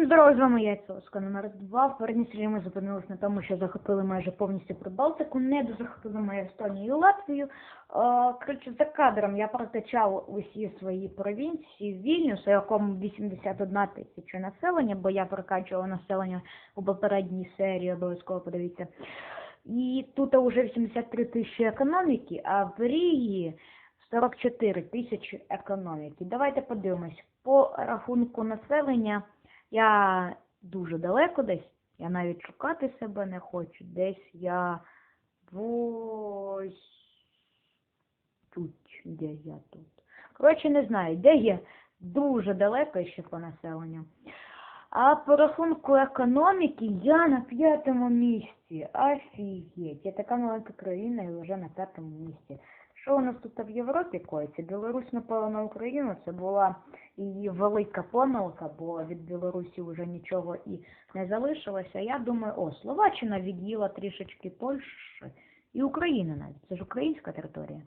Всім здорово, з вами я, Цоска номер 2. В передній серії ми зупинились на тому, що захопили майже повністю Прибалтику, не дозахопили ми Естонію і Латвію. Е, Коротше, за кадром я протичав усі свої провінції Вільнюс, у якому 81 тисяча населення, бо я прокачував населення у попередній серії, обов'язково подивіться. І тут вже 83 тисячі економіки, а в Рії 44 тисячі економіки. Давайте подивимось. По рахунку населення я дуже далеко десь. Я навіть шукати себе не хочу. Десь я ось тут, де я тут. Коротше, не знаю, де я дуже далеко ще по населенню. А по рахунку економіки я на п'ятому місці. Офігеть. Я така маленька країна і вже на п'ятому місці. Що у нас тут в Європі коїться? Білорусь напала на Україну, це була її велика помилка, бо від Білорусі вже нічого і не залишилося. Я думаю, о, Словаччина від'їла трішечки Польщі і Україна навіть. Це ж українська територія.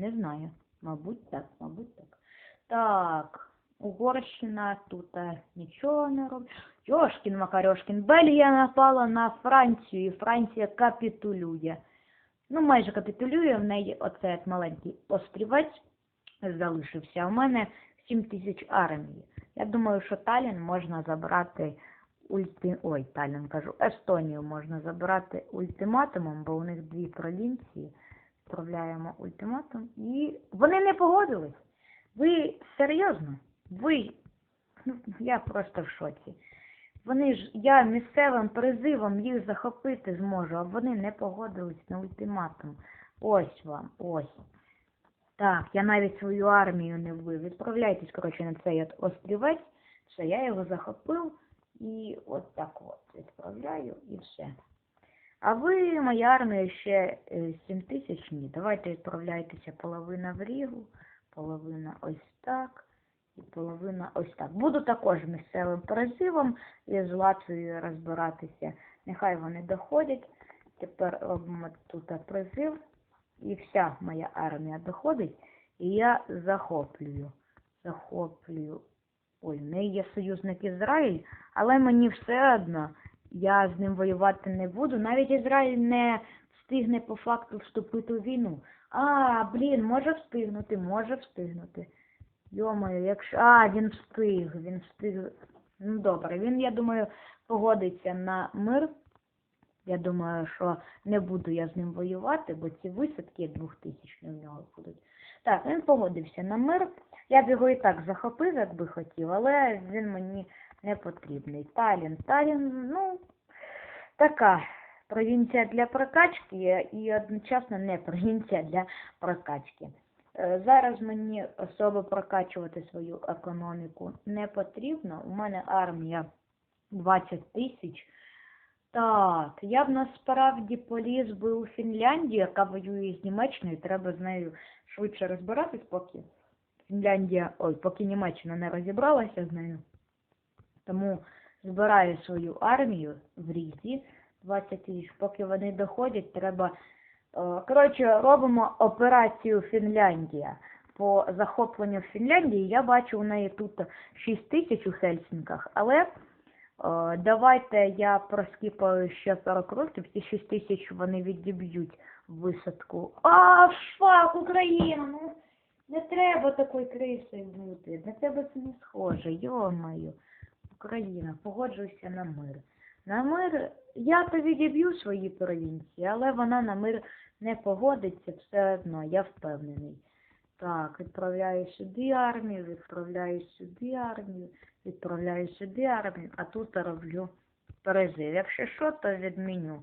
Не знаю. Мабуть, так, мабуть, так. Так, Угорщина тут е, нічого не робить. Йошкін Макарьошкін. Бельгія напала на Францію, і Франція капітулює. Ну, майже капітулює, в неї оцей маленький острівець залишився. У мене 7 тисяч армії. Я думаю, що Талін можна забрати ульти... Ой, Талін кажу, Естонію можна забрати ультиматумом, бо у них дві провінції. Справляємо ультиматум. І вони не погодились. Ви серйозно? Ви. Ну, я просто в шоці. Вони ж, я місцевим призивом їх захопити зможу, а вони не погодились на ультиматум. Ось вам, ось. Так, я навіть свою армію не вбив. Відправляйтесь, коротше, на цей от острівець. Все, я його захопив і от так от відправляю і все. А ви, моя армія, ще 7 тисяч? Ні. Давайте відправляйтеся половина в Рігу, половина ось так і половина ось так. Буду також місцевим призивом і з Латвією розбиратися. Нехай вони доходять. Тепер робимо тут призив. І вся моя армія доходить. І я захоплюю. Захоплюю. Ой, в неї є союзник Ізраїль, але мені все одно. Я з ним воювати не буду. Навіть Ізраїль не встигне по факту вступити у війну. А, блін, може встигнути, може встигнути. Йомаю, якщо. А, він встиг, він встиг. Ну добре, він, я думаю, погодиться на мир. Я думаю, що не буду я з ним воювати, бо ці висадки двохтисячні в нього будуть. Так, він погодився на мир. Я б його і так захопив, як би хотів, але він мені не потрібний. Талін, Талін, ну, така провінція для прокачки і одночасно не провінція для прокачки. Е, Зараз мені особо прокачувати свою економіку не потрібно. У мене армія 20 тисяч. Так, я б насправді поліз би у Фінляндію, яка воює з Німеччиною, треба з нею швидше розбиратись, поки Фінляндія, ой, поки Німеччина не розібралася з нею. Тому збираю свою армію в Різі 20 тисяч, поки вони доходять, треба. Е, Коротше, робимо операцію Фінляндія. По захопленню Фінляндії я бачу у неї тут 6 тисяч у Хельсінках, але е, давайте я проскіпаю ще 40 років, ці 6 тисяч вони відіб'ють висадку. А, фак, Україна! Ну, не треба такої криси бути. На тебе це не схоже, йомаю. Україна, погоджуйся на мир. На мир я то відіб'ю свої провінції, але вона на мир не погодиться все одно, я впевнений. Так, відправляю сюди армію, відправляю сюди армію, відправляю сюди армію, а тут роблю призив. Якщо що, то відміню.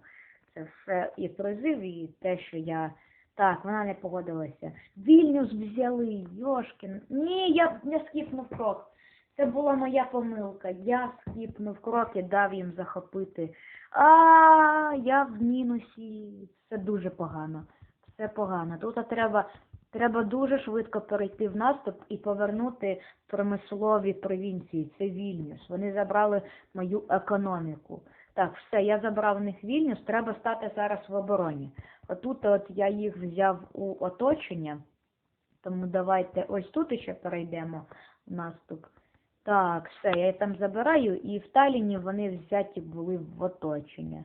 Це все і призив, і те, що я. Так, вона не погодилася. Вільнюс взяли, Йошкін. Ні, я, я скіпнув крок. Це була моя помилка. Я скіпнув крок і дав їм захопити. А я в мінусі. Це дуже погано. Все погано. Тут треба, треба дуже швидко перейти в наступ і повернути промислові провінції. Це Вільнюс. Вони забрали мою економіку. Так, все, я забрав в них Вільнюс, треба стати зараз в обороні. Отут от я їх взяв у оточення. Тому давайте ось тут ще перейдемо в наступ. Так, все, я там забираю, і в Таліні вони взяті були в оточення.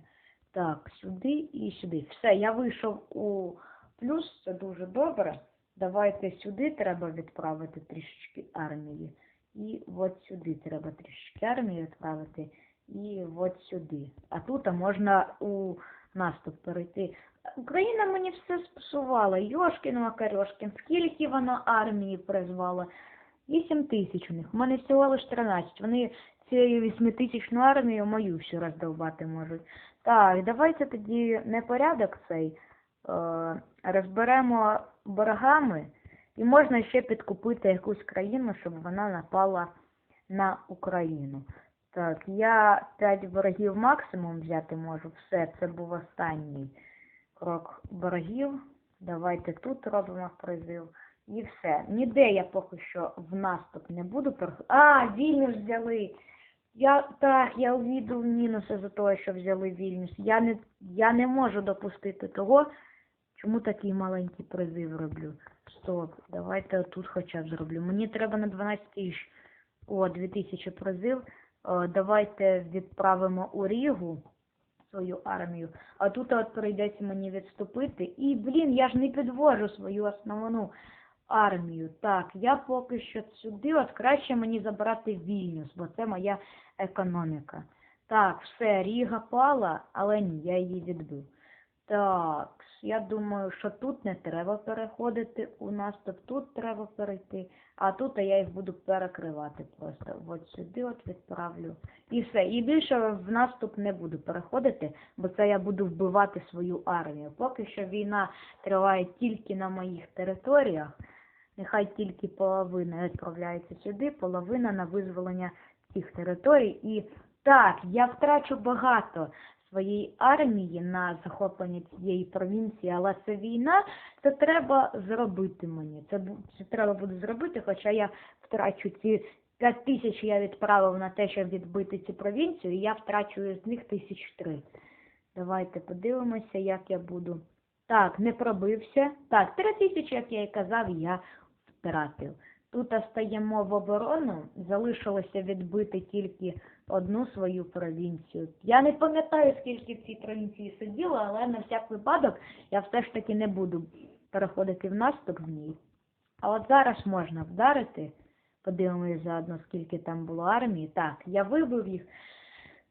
Так, сюди і сюди. Все, я вийшов у плюс, це дуже добре. Давайте сюди треба відправити трішечки армії. І от сюди треба трішечки армії відправити. І от сюди. А тут можна у наступ перейти. Україна мені все спасувала. Йошкін Макарьошкін. Скільки вона армії призвала? 8 тисяч у них. У мене всього лиш 13. Вони цією 8-тисячну армію мою всю роздовбати можуть. Так, давайте тоді не порядок цей. Е, розберемо боргами. І можна ще підкупити якусь країну, щоб вона напала на Україну. Так, я 5 ворогів максимум взяти можу. Все, це був останній крок ворогів. Давайте тут робимо призив. І все. Ніде я поки що в наступ не буду. А, Вільнюс взяли. Я так, я увідав мінуси за те, що взяли Вільнюс. Я не, я не можу допустити того, чому такий маленький призив роблю. Стоп, давайте тут хоча б зроблю. Мені треба на 12 тисяч. О, 2000 призив. Давайте відправимо у Рігу свою армію. А тут от прийдеться мені відступити. І, блін, я ж не підвожу свою основну армію. Так, я поки що сюди, от краще мені забрати Вільнюс, бо це моя економіка. Так, все, Ріга пала, але ні, я її відбив. Так, я думаю, що тут не треба переходити у наступ, тут треба перейти, а тут я їх буду перекривати просто. От сюди от відправлю. І все. І більше в наступ не буду переходити, бо це я буду вбивати свою армію. Поки що війна триває тільки на моїх територіях. Нехай тільки половина відправляється сюди, половина на визволення цих територій. І так, я втрачу багато своєї армії на захоплення цієї провінції, але це війна, це треба зробити мені. Це, це треба буде зробити, хоча я втрачу ці 5 тисяч я відправив на те, щоб відбити цю провінцію, і я втрачу з них тисяч три. Давайте подивимося, як я буду. Так, не пробився. Так, три тисячі, як я і казав, я втратив. Тут остаємо в оборону, залишилося відбити тільки одну свою провінцію. Я не пам'ятаю, скільки в цій провінції сиділо, але на всяк випадок я все ж таки не буду переходити в наступ в ній. А от зараз можна вдарити. Подивимось заодно, скільки там було армії. Так, я вибив їх.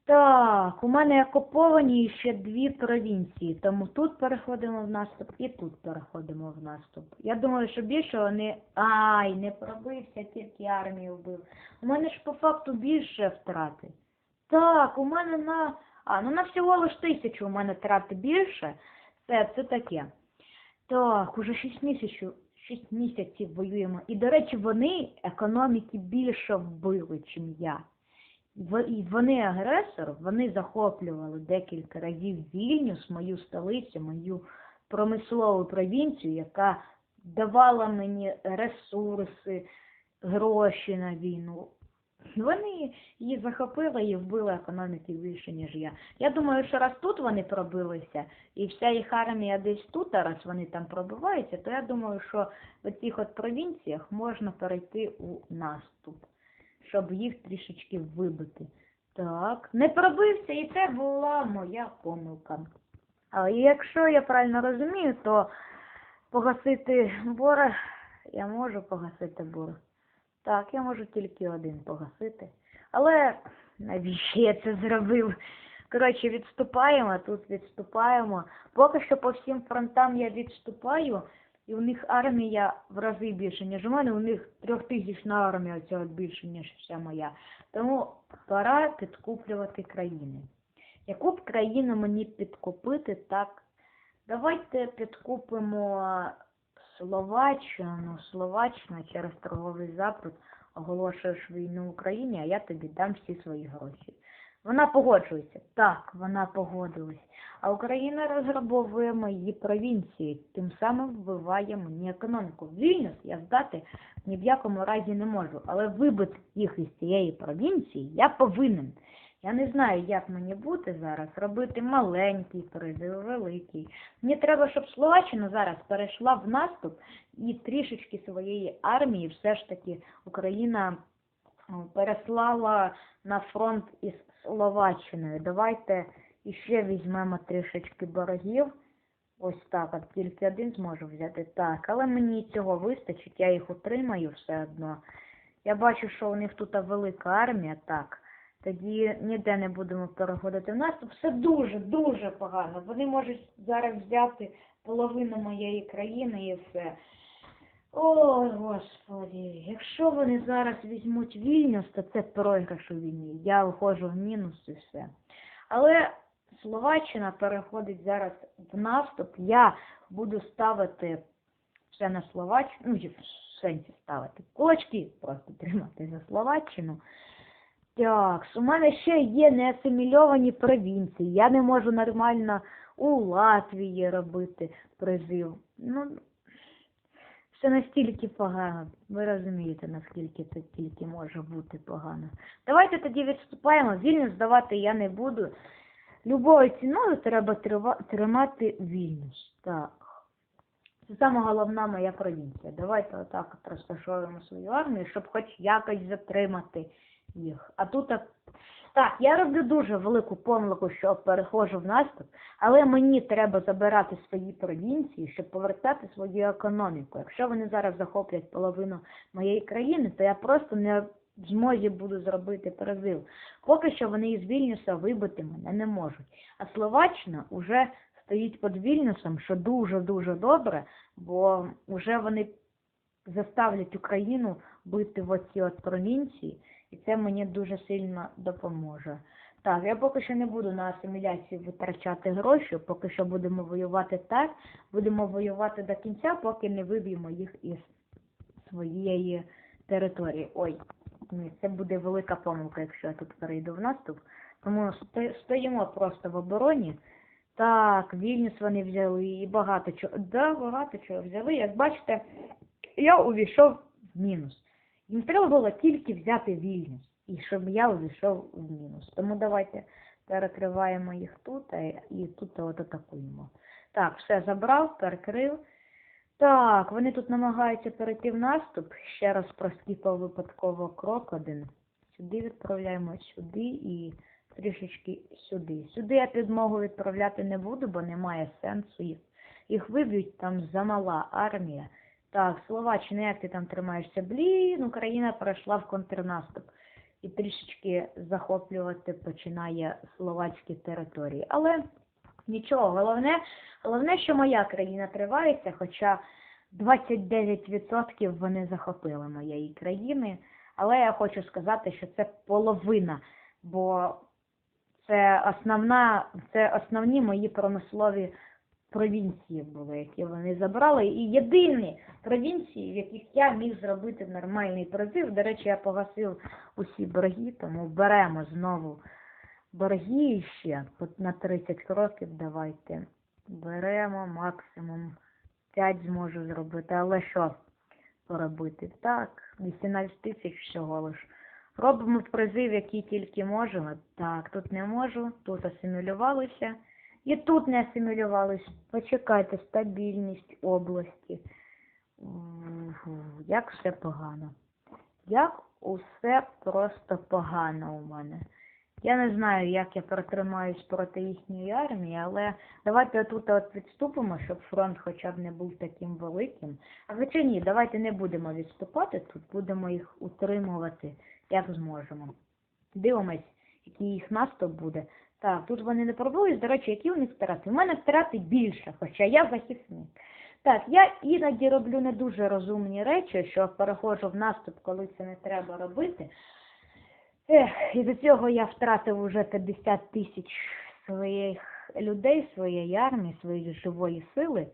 Так, у мене окуповані ще дві провінції, тому тут переходимо в наступ і тут переходимо в наступ. Я думаю, що більше вони. Ай, не пробився, тільки армію вбив. У мене ж по факту більше втрати. Так, у мене на. А, ну на всього лиш тисячу у мене втрати більше. Це, це таке. Так, уже 6 місяців, 6 місяців воюємо. І, до речі, вони економіки більше вбили, чим я. І Вони агресор, вони захоплювали декілька разів Вільнюс, мою столицю, мою промислову провінцію, яка давала мені ресурси, гроші на війну. Вони її захопили і вбили економіки більше, ніж я. Я думаю, що раз тут вони пробилися, і вся їх армія десь тут, а раз вони там пробиваються, то я думаю, що в цих от провінціях можна перейти у наступ щоб їх трішечки вибити. Так, не пробився, і це була моя помилка. А якщо я правильно розумію, то погасити борг, я можу погасити борг. Так, я можу тільки один погасити. Але навіщо я це зробив? Коротше, відступаємо, тут відступаємо. Поки що по всім фронтам я відступаю, і у них армія в рази більше, ніж у мене, у них трьохтисячна армія цього більше, ніж вся моя. Тому пора підкуплювати країни. Яку б країну мені підкупити, так? Давайте підкупимо Словаччину. Словаччина через торговий запит оголошуєш війну Україні, а я тобі дам всі свої гроші. Вона погоджується. Так, вона погодилась. А Україна розграбовує мої провінції, тим самим вбиває мені економіку. Вільнюс я здати ні в якому разі не можу, але вибити їх із цієї провінції я повинен. Я не знаю, як мені бути зараз, робити маленький призив, великий. Мені треба, щоб Словаччина зараз перейшла в наступ і трішечки своєї армії все ж таки Україна переслала на фронт із Словаччиною. Давайте іще візьмемо трішечки боргів. Ось так, от тільки один зможу взяти. Так, але мені цього вистачить, я їх утримаю все одно. Я бачу, що у них тут велика армія, так. Тоді ніде не будемо переходити. У нас тут все дуже, дуже погано. Вони можуть зараз взяти половину моєї країни і все. Ой, господи, якщо вони зараз візьмуть Вільнюс, то це програш у війні. Я виходжу в мінус і все. Але Словаччина переходить зараз в наступ. Я буду ставити все на Словаччину, ну, в сенсі ставити кулачки просто тримати за Словаччину. Так, у мене ще є неасимільовані провінції. Я не можу нормально у Латвії робити призив. Ну, це настільки погано. Ви розумієте, наскільки це тільки може бути погано. Давайте тоді відступаємо. Вільнюс здавати я не буду. Любою ціною треба тримати Вільнюс. Так. Це саме головна моя провінція. Давайте отак розташовуємо свою армію, щоб хоч якось затримати їх. А тут так. Я роблю дуже велику помилку, що переходжу в наступ, але мені треба забирати свої провінції, щоб повертати свою економіку. Якщо вони зараз захоплять половину моєї країни, то я просто не в змозі буду зробити перезив. Поки що вони із Вільнюса вибити мене не можуть. А Словаччина вже стоїть під Вільнюсом, що дуже-дуже добре, бо вже вони заставлять Україну бити в оці от провінції, і це мені дуже сильно допоможе. Так, я поки що не буду на асиміляцію витрачати гроші, поки що будемо воювати так, будемо воювати до кінця, поки не виб'ємо їх із своєї території. Ой, ні, це буде велика помилка, якщо я тут перейду в наступ. Тому стоїмо просто в обороні. Так, Вільнюс вони взяли і багато чого. Да, багато чого взяли. Як бачите, я увійшов в мінус. Їм треба було тільки взяти Вільнюс, і щоб я увійшов в мінус. Тому давайте перекриваємо їх тут і тут от атакуємо. Так, все забрав, перекрив. Так, вони тут намагаються перейти в наступ. Ще раз проскіпав випадково крок один. Сюди відправляємо сюди і трішечки сюди. Сюди я підмогу відправляти не буду, бо немає сенсу їх. Їх виб'ють там замала армія. Так, Словаччина, як ти там тримаєшся? Блін, Україна перейшла в контрнаступ і трішечки захоплювати починає словацькі території. Але нічого, головне, головне, що моя країна тривається, хоча 29% вони захопили моєї країни. Але я хочу сказати, що це половина, бо це основна, це основні мої промислові провінції були, які вони забрали. І єдині провінції, в яких я міг зробити нормальний призив. До речі, я погасив усі борги, тому беремо знову борги ще на 30 кроків давайте. Беремо максимум 5 зможу зробити, але що поробити? Так, 18 тисяч всього лиш. Робимо призив, який тільки можемо. Так, тут не можу, тут асимілювалися. І тут не асимілювались. Почекайте, стабільність області. Як все погано. Як усе просто погано у мене. Я не знаю, як я протримаюсь проти їхньої армії, але давайте тут от відступимо, щоб фронт хоча б не був таким великим. А хоча ні, давайте не будемо відступати тут, будемо їх утримувати, як зможемо. Дивимось, який їх наступ буде. Так, тут вони не пробують, до речі, які у них втрати? У мене втрати більше, хоча я захисник. Так, я іноді роблю не дуже розумні речі, що переходжу в наступ, коли це не треба робити. Ех, і до цього я втратив уже 50 тисяч своїх людей, своєї армії, своєї живої сили.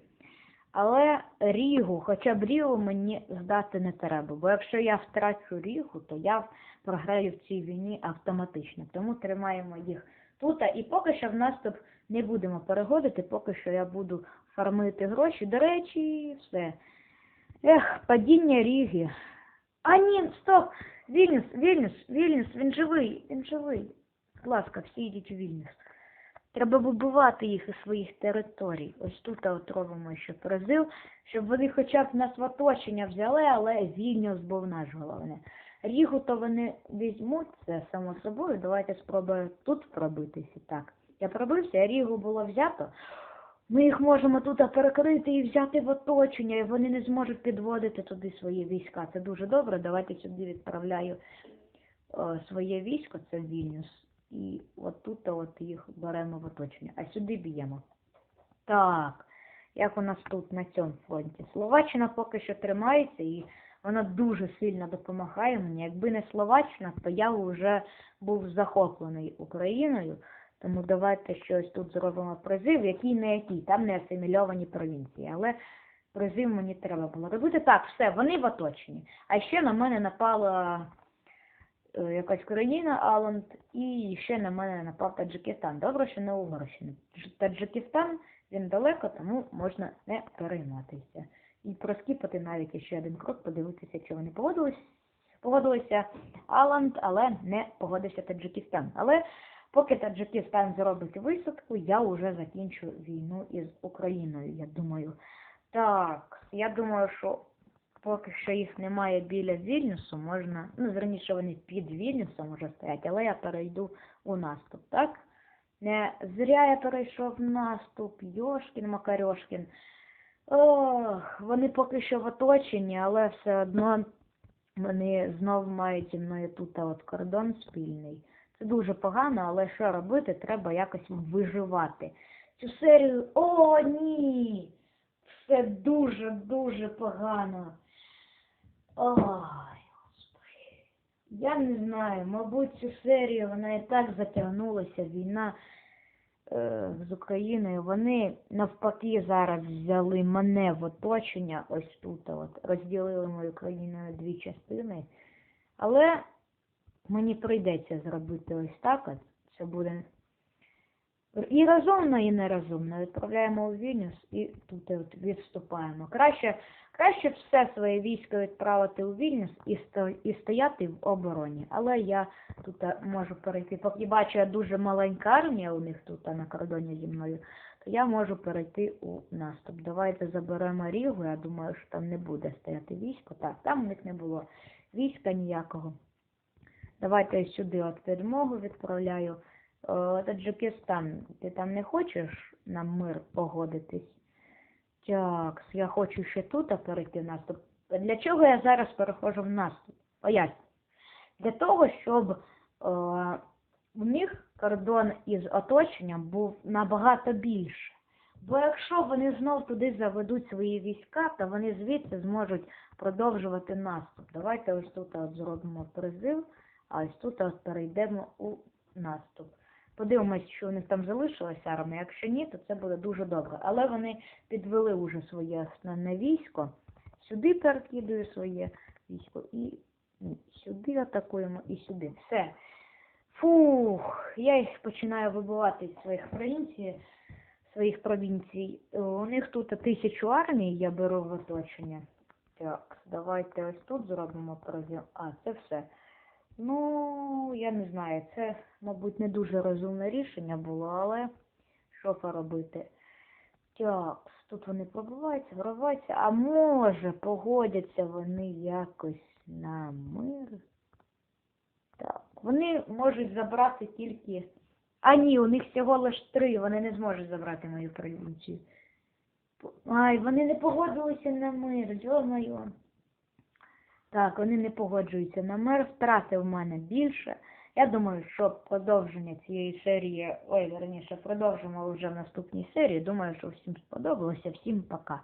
Але Рігу, хоча б Рігу мені здати не треба, бо якщо я втрачу Рігу, то я програю в цій війні автоматично. Тому тримаємо їх тут. І поки що в наступ не будемо переходити, поки що я буду фармити гроші. До речі, все. Ех, падіння Ріги. А ні, стоп! Вільнюс, Вільнюс, Вільнюс, він живий, він живий. Будь ласка, всі йдіть у Вільнюс. Треба вибивати їх із своїх територій. Ось тут от робимо ще призив, щоб вони хоча б нас в оточення взяли, але Вільнюс був наш головне. Рігу то вони візьмуть, це само собою. Давайте спробуємо тут пробитися. Так, я пробився, Рігу було взято. Ми їх можемо тут перекрити і взяти в оточення, і вони не зможуть підводити туди свої війська. Це дуже добре. Давайте сюди відправляю е, своє військо, це Вільнюс. І от тут от їх беремо в оточення. А сюди б'ємо. Так, як у нас тут на цьому фронті? Словаччина поки що тримається і вона дуже сильно допомагає мені. Якби не Словаччина, то я вже був захоплений Україною. Тому давайте щось тут зробимо призив, який не який, там не асимільовані провінції. Але призив мені треба було робити. Так, все, вони в оточенні. А ще на мене напала е, якась країна Аланд, і ще на мене напав Таджикистан. Добре, що не Угорщина. Таджикистан, він далеко, тому можна не перейматися. І проскіпати навіть ще один крок, подивитися, чи вони погодились. Погодилися Аланд, але не погодився Таджикистан. Але поки Таджикистан зробить висадку, я вже закінчу війну із Україною, я думаю. Так, я думаю, що поки що їх немає біля Вільнюсу, можна, ну, верніше вони під Вільнюсом вже стоять, але я перейду у наступ, так? Не зря я перейшов в наступ, Йошкін, Макарьошкін. Ох, вони поки що в оточенні, але все одно вони знов мають зі мною тут от кордон спільний. Це дуже погано, але що робити? Треба якось виживати. Цю серію. О, ні! Все дуже-дуже погано. Ой, господи. Я не знаю, мабуть, цю серію вона і так затягнулася. Війна з Україною. Вони навпаки зараз взяли мене в оточення, ось тут, от, розділили мою країну на дві частини. Але мені прийдеться зробити ось так. От. Це буде і розумно, і нерозумно. Відправляємо у Вільнюс і тут відступаємо. Краще, краще все своє військо відправити у Вільнюс і, сто, і стояти в обороні. Але я тут е, можу перейти. Поки бачу, я дуже маленька армія у них тут на кордоні зі мною, то я можу перейти у наступ. Давайте заберемо Рігу. Я думаю, що там не буде стояти військо. Так, там у них не було війська ніякого. Давайте сюди от підмогу відправляю. О, Таджикистан, ти там не хочеш на мир погодитись? Так, я хочу ще тут перейти в наступ. Для чого я зараз переходжу в наступ? Поясню. Для того, щоб е, у них кордон із оточенням був набагато більше. Бо якщо вони знов туди заведуть свої війська, то вони звідси зможуть продовжувати наступ. Давайте ось тут от зробимо призив, а ось тут от перейдемо у наступ. Подивимось, що у них там залишилася армія. Якщо ні, то це буде дуже добре. Але вони підвели вже своє основне військо. Сюди перекидую своє військо і сюди атакуємо і сюди. Все. Фух, я їх починаю вибивати з своїх провінцій, своїх провінцій. У них тут тисячу армій, я беру в оточення. Так, давайте ось тут зробимо прозір. А, це все. Ну, я не знаю, це, мабуть, не дуже розумне рішення було, але що поробити? Так, тут вони пробиваються, вриваються, а може погодяться вони якось на мир. Так, вони можуть забрати тільки. А ні, у них всього лиш три, вони не зможуть забрати мою провінцію. Ай, вони не погодилися на мир, йо-моє. Так, вони не погоджуються на мир, втрати в мене більше. Я думаю, що продовження цієї серії, ой, верніше, продовжимо вже в наступній серії. Думаю, що всім сподобалося. Всім пока.